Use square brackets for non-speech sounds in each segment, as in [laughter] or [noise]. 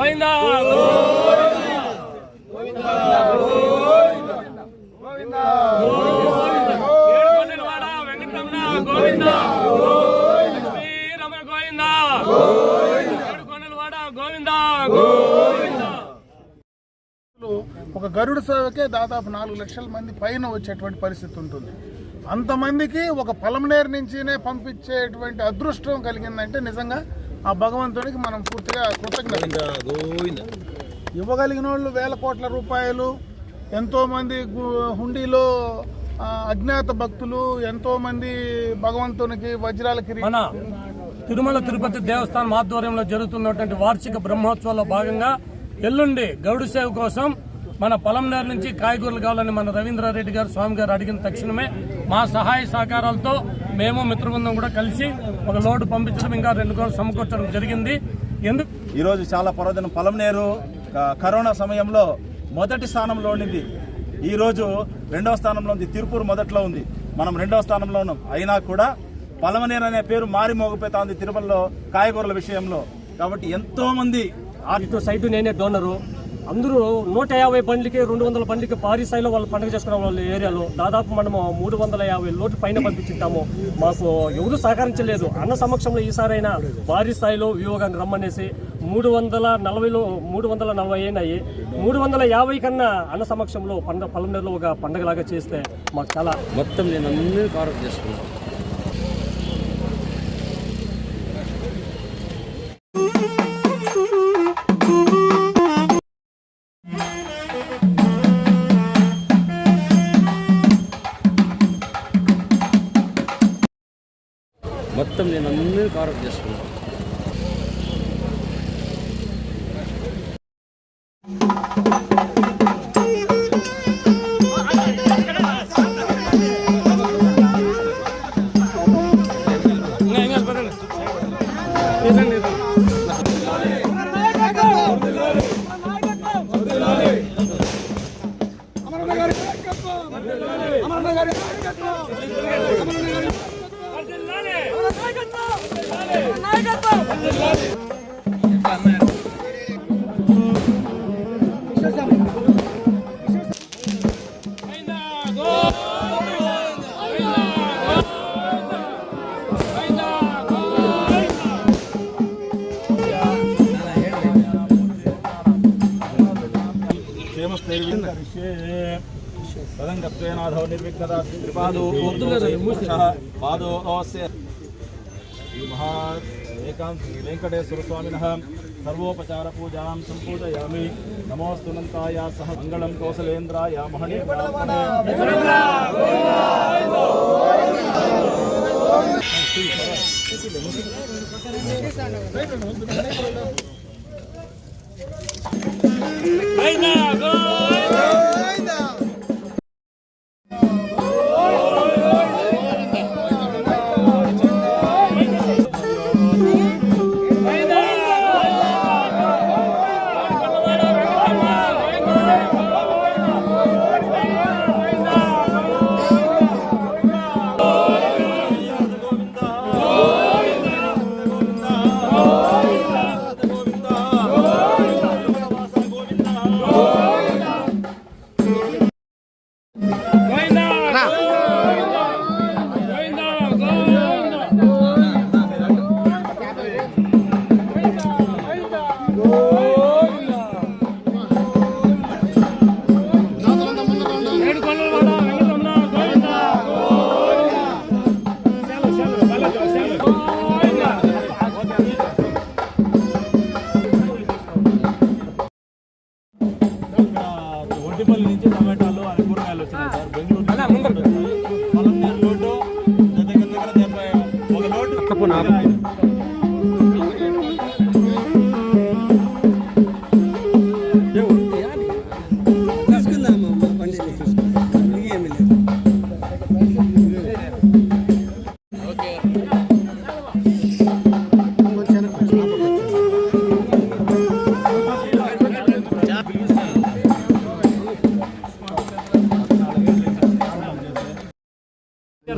గోవిందా ఒక గరుడు సేవకే దాదాపు నాలుగు లక్షల మంది పైన వచ్చేటువంటి పరిస్థితి ఉంటుంది. అంతమందికి ఒక పలమనేరు నుంచినే పంపించేటువంటి అదృష్టం కలిగిందంటే నిజంగా ఆ భగవంతుడికి మనం పూర్తిగా కృతజ్ఞత. ఇవ్వగలిగిన వాళ్ళు వేల కోట్ల రూపాయలు ఎంతోమంది హుండీలో అజ్ఞాత భక్తులు ఎంతోమంది భగవంతునికి వజ్రాల కిరీటం మన తిరుమల తిరుపతి దేవస్థానం ఆధ్వర్యంలో జరుగుతున్నటువంటి వార్షిక బ్రహ్మోత్సవాల్లో భాగంగా ఎల్లుండి గౌడు సేవ కోసం మన పొలంనేరు నుంచి కాయగూరలు కావాలని మన రవీంద్రారెడ్డి గారు స్వామి గారు అడిగిన తక్షణమే మా సహాయ సహకారాలతో మేము మిత్రబృందం కూడా కలిసి ఒక లోడ్ పంపించడం ఇంకా రెండు రోజులు సమకూర్చడం జరిగింది. ఎందుకు ఈరోజు చాలా పర్వదినం. పొలంనేరు క- కరోనా సమయంలో మొదటి స్థానంలో ఉండింది. ఈరోజు రెండవ స్థానంలో ఉంది. తిరుపూర్ మొదట్లో ఉంది. మనం రెండవ స్థానంలో ఉన్నాం. అయినా కూడా పలమనేరు అనే పేరు మారి మోగిపోతా ఉంది తిరుమలలో కాయగూరల విషయంలో. కాబట్టి ఎంతో మంది ఇటు సైడ్ నేనే డోనరు అందరూ నూట యాభై బండ్లకి రెండు వందల బండ్లకి భారీ స్థాయిలో వాళ్ళు పండుగ చేసుకున్న వాళ్ళ ఏరియాలో దాదాపు మనము మూడు వందల యాభై లోటు పైన పంపించుంటాము. మాకు ఎవరు సహకరించలేదు. అన్న సమక్షంలో ఈసారైనా భారీ స్థాయిలో వియోగాన్ని రమ్మనేసి మూడు వందల నలభైలో మూడు వందల నలభై అయినాయి. మూడు వందల యాభై కన్నా అన్న సమక్షంలో పండ పల్లెనూరులో ఒక పండగలాగా చేస్తే మాకు చాలా మొత్తం నేను అన్ని కవర్ చేసుకున్నాను. పదంగత్వేనాథో నిర్విఘ్నత త్రిపాదో పాదో శ్రీ ఏకాం శ్రీ వెంకటేశ్వర స్వామిన సర్వోపచార పూజాం సంపూజయామి నమోస్తునంతాయ సహ మంగళం కోసలేంద్రాయ మహణి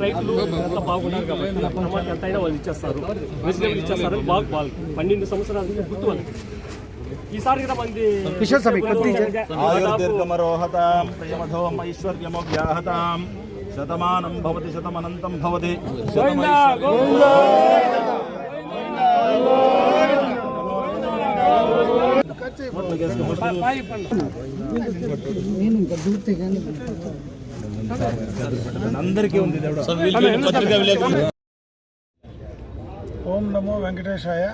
రైతులు ఎంత బాగున్నారు కాబట్టి టమాటా ఎంత అయినా వాళ్ళు ఇచ్చేస్తారు. వెజిటేబుల్ ఇచ్చేస్తారు. బాగా వాళ్ళు పన్నెండు సంవత్సరాల నుంచి గుర్తు వాళ్ళకి. ఈసారి కూడా మంది ఆయుర్దీర్ఘమరోహతాం ప్రియమధోం ఐశ్వర్యమవ్యాహతాం శతమానం భవతి శతమనంతం భవతి. అందరికీ ఉంది దేవుడు. ఓం నమో వెంకటేశాయ.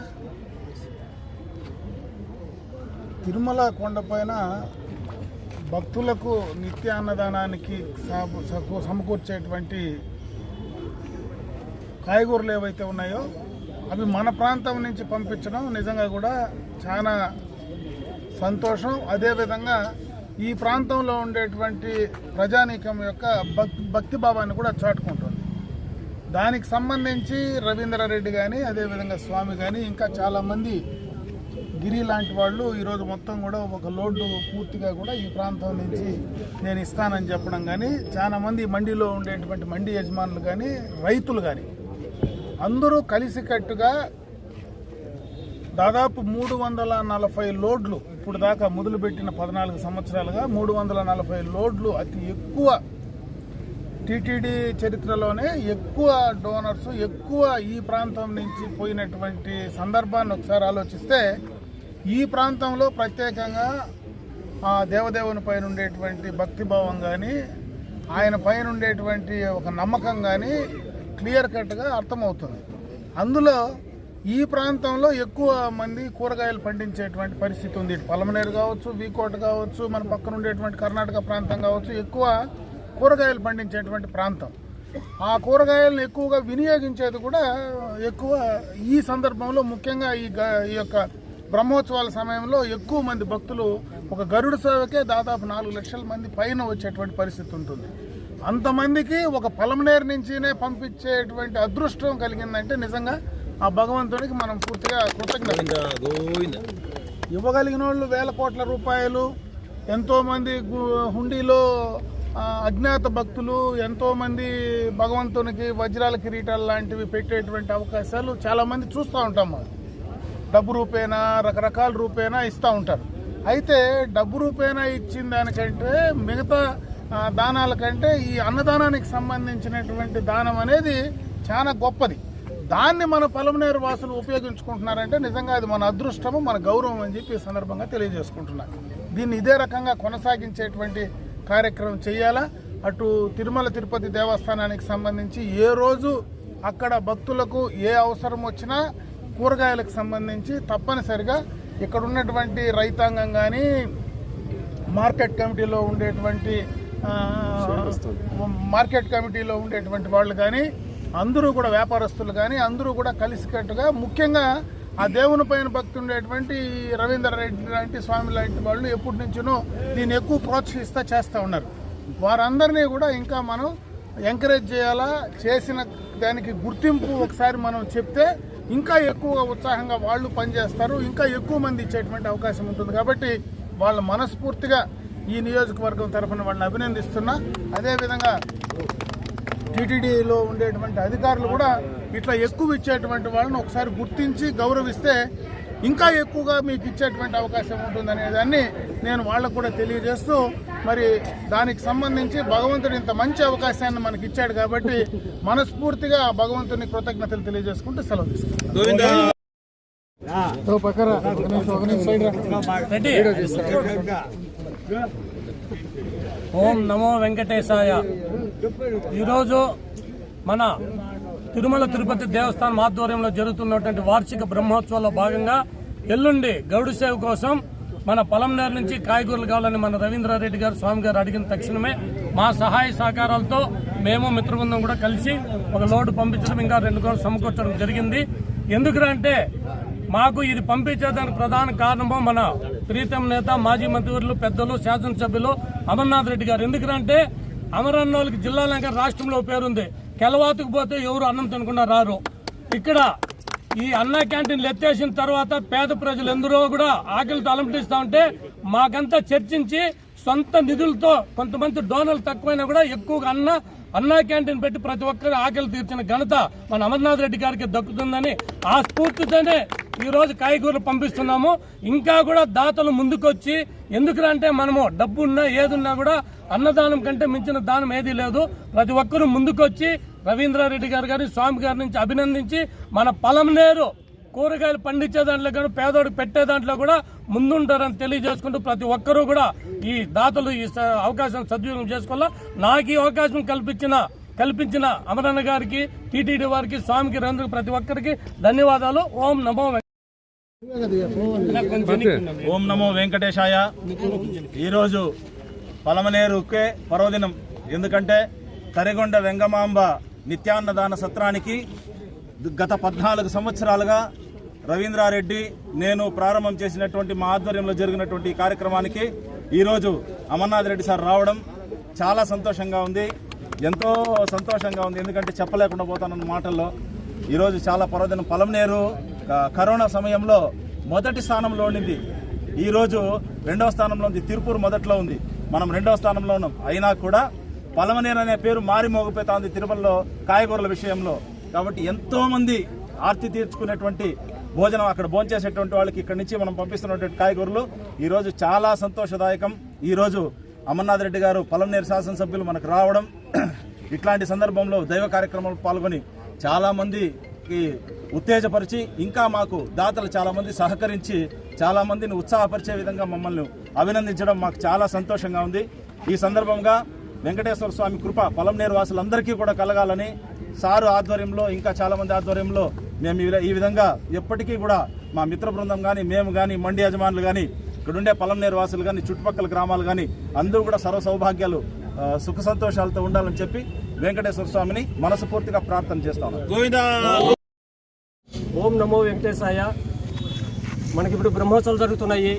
తిరుమల కొండపైన భక్తులకు నిత్య అన్నదానానికి సమ- సమ- సమకూర్చేటువంటి కాయగూరలు ఏవైతే ఉన్నాయో అవి మన ప్రాంతం నుంచి పంపించడం నిజంగా కూడా చాలా సంతోషం. అదేవిధంగా ఈ ప్రాంతంలో ఉండేటువంటి ప్రజానీకం యొక్క భక్ భక్తి భావాన్ని కూడా చాటుకుంటుంది. దానికి సంబంధించి రవీంద్రారెడ్డి కానీ అదేవిధంగా స్వామి కానీ ఇంకా చాలామంది గిరి లాంటి వాళ్ళు ఈరోజు మొత్తం కూడా ఒక లోడ్డు పూర్తిగా కూడా ఈ ప్రాంతం నుంచి నేను ఇస్తానని చెప్పడం కానీ చాలా మంది మండిలో ఉండేటువంటి మండి యజమానులు కానీ రైతులు కానీ అందరూ కలిసికట్టుగా దాదాపు మూడు వందల నలభై లోడ్లు ఇప్పుడు దాకా మొదలుపెట్టిన పద్నాలుగు సంవత్సరాలుగా మూడు వందల నలభై లోడ్లు అతి ఎక్కువ టీటీడీ చరిత్రలోనే ఎక్కువ డోనర్స్ ఎక్కువ ఈ ప్రాంతం నుంచి పోయినటువంటి సందర్భాన్ని ఒకసారి ఆలోచిస్తే ఈ ప్రాంతంలో ప్రత్యేకంగా ఆ దేవదేవుని పైన ఉండేటువంటి భక్తిభావం కానీ ఆయన పైన ఉండేటువంటి ఒక నమ్మకం కానీ క్లియర్ కట్గా అర్థమవుతుంది. అందులో ఈ ప్రాంతంలో ఎక్కువ మంది కూరగాయలు పండించేటువంటి పరిస్థితి ఉంది. పలమనేరు కావచ్చు వీకోట కావచ్చు మన పక్కన ఉండేటువంటి కర్ణాటక ప్రాంతం కావచ్చు ఎక్కువ కూరగాయలు పండించేటువంటి ప్రాంతం. ఆ కూరగాయలను ఎక్కువగా వినియోగించేది కూడా ఎక్కువ ఈ సందర్భంలో ముఖ్యంగా ఈ గ- ఈ యొక్క బ్రహ్మోత్సవాల సమయంలో ఎక్కువ మంది భక్తులు ఒక గరుడు సేవకే దాదాపు నాలుగు లక్షల మంది పైన వచ్చేటువంటి పరిస్థితి ఉంటుంది. అంతమందికి ఒక పలమనేరు నుంచినే పంపించేటువంటి అదృష్టం కలిగిందంటే నిజంగా ఆ భగవంతునికి మనం పూర్తిగా కృతజ్ఞత. ఇవ్వగలిగిన వాళ్ళు వేల కోట్ల రూపాయలు ఎంతోమంది హుండీలో అజ్ఞాత భక్తులు ఎంతోమంది భగవంతునికి వజ్రాల కిరీటాలు లాంటివి పెట్టేటువంటి అవకాశాలు చాలామంది చూస్తూ ఉంటాం మనం. డబ్బు రూపేనా రకరకాల రూపేనా ఇస్తూ ఉంటారు. అయితే డబ్బు రూపేనా ఇచ్చిన దానికంటే మిగతా దానాల కంటే ఈ అన్నదానానికి సంబంధించినటువంటి దానం అనేది చాలా గొప్పది. దాన్ని మన పలమనేరు వాసులు ఉపయోగించుకుంటున్నారంటే నిజంగా అది మన అదృష్టము మన గౌరవం అని చెప్పి ఈ సందర్భంగా తెలియజేసుకుంటున్నాను దీన్ని ఇదే రకంగా కొనసాగించేటువంటి కార్యక్రమం చేయాలా? అటు తిరుమల తిరుపతి దేవస్థానానికి సంబంధించి ఏ రోజు అక్కడ భక్తులకు ఏ అవసరం వచ్చినా కూరగాయలకు సంబంధించి తప్పనిసరిగా ఇక్కడ ఉన్నటువంటి రైతాంగం కానీ మార్కెట్ కమిటీలో ఉండేటువంటి మార్కెట్ కమిటీలో ఉండేటువంటి వాళ్ళు కానీ అందరూ కూడా వ్యాపారస్తులు కానీ అందరూ కూడా కలిసికట్టుగా ముఖ్యంగా ఆ దేవుని పైన భక్తి ఉండేటువంటి రవీంద్ర రెడ్డి లాంటి స్వామి లాంటి వాళ్ళు ఎప్పటి నుంచినో దీన్ని ఎక్కువ ప్రోత్సహిస్తా చేస్తూ ఉన్నారు. వారందరినీ కూడా ఇంకా మనం ఎంకరేజ్ చేయాలా? చేసిన దానికి గుర్తింపు ఒకసారి మనం చెప్తే ఇంకా ఎక్కువగా ఉత్సాహంగా వాళ్ళు పనిచేస్తారు. ఇంకా ఎక్కువ మంది ఇచ్చేటువంటి అవకాశం ఉంటుంది కాబట్టి వాళ్ళ మనస్ఫూర్తిగా ఈ నియోజకవర్గం తరఫున వాళ్ళని అభినందిస్తున్నా. అదేవిధంగా టీటీడీలో ఉండేటువంటి అధికారులు కూడా ఇట్లా ఎక్కువ ఇచ్చేటువంటి వాళ్ళని ఒకసారి గుర్తించి గౌరవిస్తే ఇంకా ఎక్కువగా మీకు ఇచ్చేటువంటి అవకాశం ఉంటుందనే దాన్ని నేను వాళ్ళకు కూడా తెలియజేస్తూ మరి దానికి సంబంధించి భగవంతుడు ఇంత మంచి అవకాశాన్ని మనకి ఇచ్చాడు కాబట్టి మనస్ఫూర్తిగా భగవంతుని కృతజ్ఞతలు తెలియజేసుకుంటూ సెలవు తీసుకుంటాం ఓం నమో వెంకటేశాయ. ఈరోజు మన తిరుమల తిరుపతి దేవస్థానం ఆధ్వర్యంలో జరుగుతున్నటువంటి వార్షిక బ్రహ్మోత్సవంలో భాగంగా ఎల్లుండి గౌడు సేవ కోసం మన పొలంనేరు నుంచి కాయగూరలు కావాలని మన రవీంద్రారెడ్డి గారు స్వామి గారు అడిగిన తక్షణమే మా సహాయ సహకారాలతో మేము మిత్రబృందం కూడా కలిసి ఒక లోడ్ పంపించడం ఇంకా రెండు కోట్లు సమకూర్చడం జరిగింది. ఎందుకంటే మాకు ఇది పంపించేదానికి ప్రధాన కారణము మన ప్రీతం నేత మాజీ మంత్రివర్యులు పెద్దలు శాసనసభ్యులు అమర్నాథ్ రెడ్డి గారు. ఎందుకంటే అమరన్నోళ్ళకి జిల్లాలంక రాష్ట్రంలో పేరుంది. కెలవాతుకు పోతే ఎవరు అన్నం తినకుండా రారు. ఇక్కడ ఈ అన్న క్యాంటీన్లు ఎత్తేసిన తర్వాత పేద ప్రజలు ఎందరో కూడా ఆకలితో అలంటిస్తా ఉంటే మాకంతా చర్చించి సొంత నిధులతో కొంతమంది డోనర్లు తక్కువైనా కూడా ఎక్కువగా అన్న అన్నా క్యాంటీన్ పెట్టి ప్రతి ఒక్కరి ఆకలి తీర్చిన ఘనత మన అమర్నాథ్ రెడ్డి గారికి దక్కుతుందని ఆ స్ఫూర్తితోనే ఈ రోజు కాయగూరలు పంపిస్తున్నాము. ఇంకా కూడా దాతలు ముందుకొచ్చి ఎందుకంటే మనము డబ్బు ఉన్నా ఏదున్నా కూడా అన్నదానం కంటే మించిన దానం ఏదీ లేదు. ప్రతి ఒక్కరూ ముందుకొచ్చి రవీంద్రారెడ్డి గారు గారి స్వామి గారి నుంచి అభినందించి మన పొలంనేరు కూరగాయలు పండించే దాంట్లో కానీ పేదోడు పెట్టే దాంట్లో కూడా ముందుంటారని తెలియజేసుకుంటూ ప్రతి ఒక్కరూ కూడా ఈ దాతలు ఈ స- అవకాశం సద్వినియోగం చేసుకోవాలా? నాకు ఈ అవకాశం కల్పించిన కల్పించిన అమరన్న గారికి టీటీడీ వారికి స్వామికి రందుకు ప్రతి ఒక్కరికి ధన్యవాదాలు. ఓం నమో ఓం నమో వెంకటేశాయ. ఈరోజు పలమనేరుకే పర్వదినం. ఎందుకంటే కరిగొండ వెంగమాంబ నిత్యాన్నదాన సత్రానికి గత పద్నాలుగు సంవత్సరాలుగా రవీంద్రారెడ్డి నేను ప్రారంభం చేసినటువంటి మా ఆధ్వర్యంలో జరిగినటువంటి ఈ కార్యక్రమానికి ఈరోజు అమర్నాథ్ రెడ్డి సార్ రావడం చాలా సంతోషంగా ఉంది. ఎంతో సంతోషంగా ఉంది. ఎందుకంటే చెప్పలేకుండా పోతానన్న మాటల్లో ఈరోజు చాలా పర్వదినం పలమనేరు కరోనా సమయంలో మొదటి స్థానంలో ఉండింది. ఈరోజు రెండవ స్థానంలో ఉంది. తిరుపూర్ మొదట్లో ఉంది. మనం రెండవ స్థానంలో ఉన్నాం. అయినా కూడా పలమనేరు అనే పేరు మారి మోగిపోతా ఉంది తిరుమలలో కాయగూరల విషయంలో. కాబట్టి ఎంతోమంది ఆర్తి తీర్చుకునేటువంటి భోజనం అక్కడ భోంచేసేటువంటి వాళ్ళకి ఇక్కడ నుంచి మనం పంపిస్తున్నటువంటి కాయగూరలు. ఈరోజు చాలా సంతోషదాయకం. ఈరోజు అమర్నాథ్ రెడ్డి గారు పలమనేరు శాసనసభ్యులు మనకు రావడం [clears throat] ఇట్లాంటి సందర్భంలో దైవ కార్యక్రమంలో పాల్గొని చాలామందికి ఉత్తేజపరిచి ఇంకా మాకు దాతలు చాలామంది సహకరించి చాలామందిని ఉత్సాహపరిచే విధంగా మమ్మల్ని అభినందించడం మాకు చాలా సంతోషంగా ఉంది. ఈ సందర్భంగా వెంకటేశ్వర స్వామి కృప పొలంనేరు వాసులందరికీ కూడా కలగాలని సారు ఆధ్వర్యంలో ఇంకా చాలామంది ఆధ్వర్యంలో మేము ఈ విధ- ఈ విధంగా ఎప్పటికీ కూడా మా మిత్ర బృందం కానీ మేము కానీ మండి యజమానులు కానీ ఇక్కడుండే పొలంనేరు వాసులు కానీ చుట్టుపక్కల గ్రామాలు కానీ అందరూ కూడా సర్వ సౌభాగ్యాలు సుఖ సంతోషాలతో ఉండాలని చెప్పి వెంకటేశ్వర స్వామిని మనస్ఫూర్తిగా ప్రార్థన చేస్తాను ఓం నమో వెంకటేశాయ. మనకి ఇప్పుడు బ్రహ్మోత్సవాలు జరుగుతున్నాయి.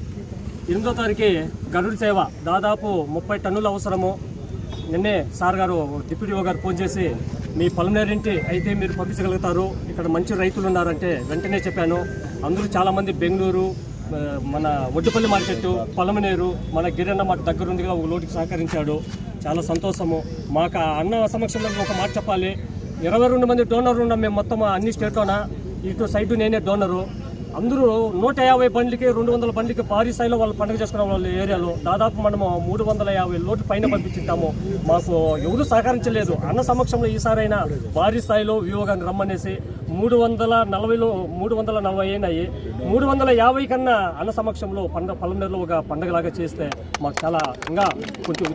ఎనిమిదో తారీఖు గరుడు సేవ. దాదాపు ముప్పై టన్నుల అవసరము. నిన్నే సార్ గారు డిప్యూటీ గారు ఫోన్ చేసి మీ పలమనేరింటి అయితే మీరు పంపించగలుగుతారు. ఇక్కడ మంచి రైతులు ఉన్నారంటే వెంటనే చెప్పాను. అందరూ చాలామంది బెంగళూరు మన ఒడ్డుపల్లి మార్కెట్ పలమనేరు మన గిరన్న మాట దగ్గరుందిగా ఒక లోటుకి సహకరించాడు. చాలా సంతోషము. మాకు ఆ అన్న సమక్షంలో ఒక మాట చెప్పాలి. ఇరవై రెండు మంది డోనర్లు ఉన్నాం మేము మొత్తం అన్ని స్టేట్లోన ఇటు సైడ్ నేనే డోనరు అందరూ నూట యాభై బండ్లకి రెండు వందల బండ్లకి భారీ స్థాయిలో వాళ్ళు పండుగ చేసుకున్న వాళ్ళ ఏరియాలో దాదాపు మనము మూడు వందల యాభై లోటు పైన పంపించుంటాము. మాకు ఎవరు సహకరించలేదు. అన్న సమక్షంలో ఈసారైనా భారీ స్థాయిలో వియోగాన్ని రమ్మనేసి మూడు వందల నలభైలో మూడు వందల నలభై అయినాయి మూడు వందల యాభై కన్నా అన్న సమక్షంలో పండుగ పల్లెలో ఒక పండుగలాగా చేస్తే మాకు చాలా ఇంకా కొంచెం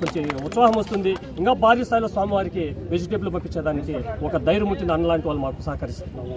కొంచెం ఉత్సాహం వస్తుంది. ఇంకా భారీ స్థాయిలో స్వామివారికి వెజిటేబుల్ పంపించేదానికి ఒక ధైర్యం ఉంటుంది అన్నలాంటి వాళ్ళు మాకు సహకరిస్తున్నారు.